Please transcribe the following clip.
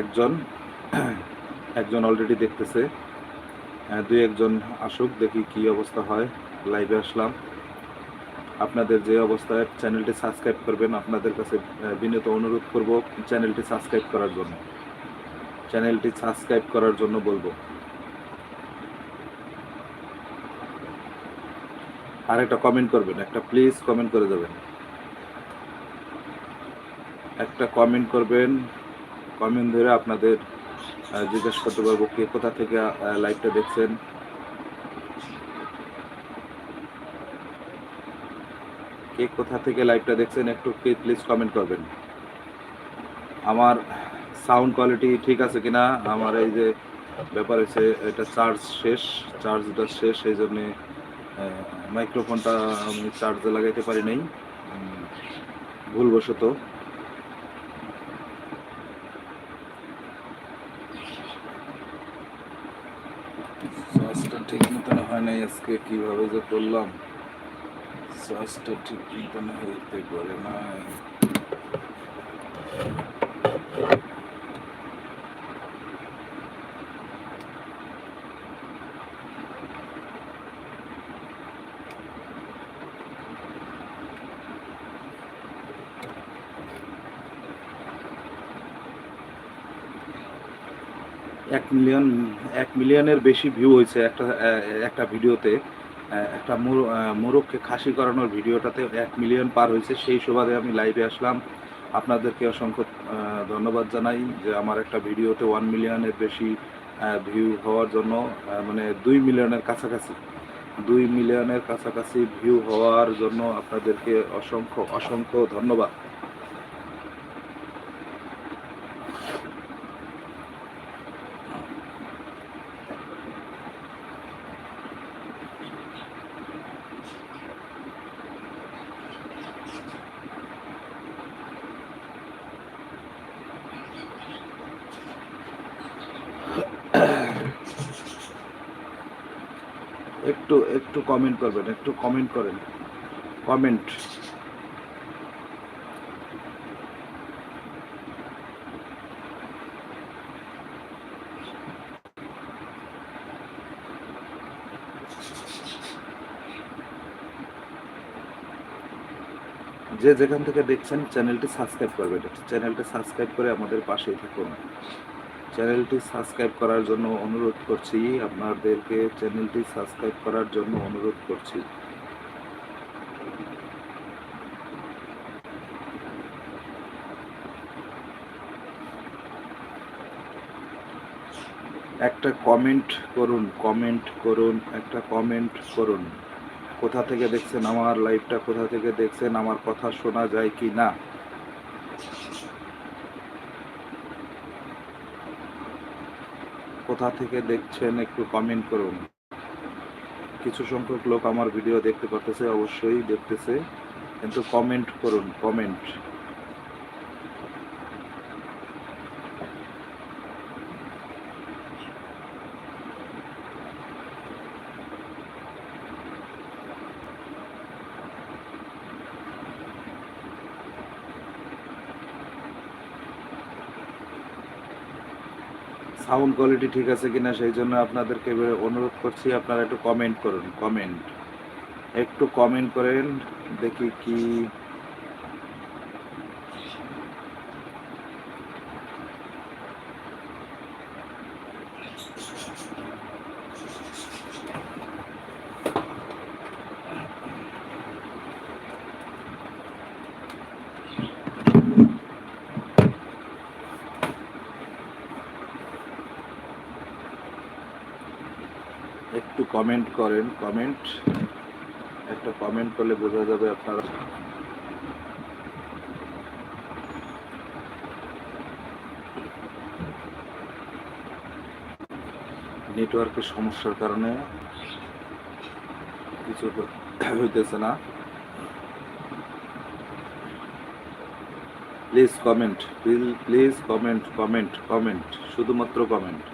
একজন একজন অলরেডি দেখতেছে। দুই একজন আসুক, দেখি কি অবস্থা হয়। লাইভে আসলাম। আপনাদের যে অবস্থায় চ্যানেলটি সাবস্ক্রাইব করবেন। আপনাদের কাছে বিনীত অনুরোধ করব চ্যানেলটি সাবস্ক্রাইব করার জন্য। চ্যানেলটি সাবস্ক্রাইব করার জন্য বলব। আর একটা কমেন্ট করবেন। একটা প্লিজ কমেন্ট করে দেবেন। একটা কমেন্ট করবেন। কমেন্ট ধরে আপনাদের জিজ্ঞেস করতে পারব কে কোথা থেকে লাইভটা দেখছেন। কে কোথা থেকে লাইভটা দেখছেন একটু প্লিজ কমেন্ট করবেন। আমার সাউন্ড কোয়ালিটি ঠিক আছে কিনা? আমার এই যে ব্যাপার হচ্ছে এটা চার্জ শেষ চার্জটা শেষ, এই জন্যে মাইক্রোফোনটা আমি চার্জে লাগাইতে পারি নাই। ভুলবশত চার্জটা ঠিক মতন হয় নাই আজকে কীভাবে যে করলাম? চার্জটা ঠিক মতন হইতে পারে নাই। এক মিলিয়ন এক মিলিয়নের বেশি ভিউ হয়েছে একটা একটা ভিডিওতে একটা মোরগকে খাসি করানোর ভিডিওটাতে এক মিলিয়ন পার হয়েছে। সেই সুবাদে আমি লাইভে আসলাম। আপনাদেরকে অসংখ্য ধন্যবাদ জানাই যে আমার একটা ভিডিওতে ওয়ান মিলিয়নের বেশি ভিউ হওয়ার জন্য মানে দুই মিলিয়নের কাছাকাছি, দুই মিলিয়নের কাছাকাছি ভিউ হওয়ার জন্য আপনাদেরকে অসংখ্য অসংখ্য ধন্যবাদ। একটু একটু কমেন্ট করবেন, একটু কমেন্ট করেন। কমেন্ট যে যেখান থেকে দেখছেন চ্যানেলটি সাবস্ক্রাইব করবেন। চ্যানেলটি সাবস্ক্রাইব করে আমাদের পাশেই থাকুন। চ্যানেলটি সাবস্ক্রাইব করার জন্য অনুরোধ করছি, আপনাদেরকে চ্যানেলটি সাবস্ক্রাইব করার জন্য অনুরোধ করছি। একটা কমেন্ট করুন কমেন্ট করুন, একটা কমেন্ট করুন। কোথা থেকে দেখছেন আমার লাইভটা কোথা থেকে দেখছেন আমার কথা শোনা যায় কি না? কোথা থেকে দেখছেন একটু কমেন্ট করুন। কিছু সংখ্যক লোক আমার ভিডিও দেখতে পারতেছে, অবশ্যই দেখতেছে। কিন্তু কমেন্ট করুন কমেন্ট সাউন্ড কোয়ালিটি ঠিক আছে কিনা সেই জন্য আপনাদেরকে এবারে অনুরোধ করছি, আপনারা একটু কমেন্ট করুন কমেন্ট একটু কমেন্ট করেন, দেখি কি একটু কমেন্ট করেন কমেন্ট একটা কমেন্ট করলে বোঝা যাবে আপনারা। নেটওয়ার্কের সমস্যার কারণে কিছু হইতেছে না। Please comment please comment comment comment শুধুমাত্র কমেন্ট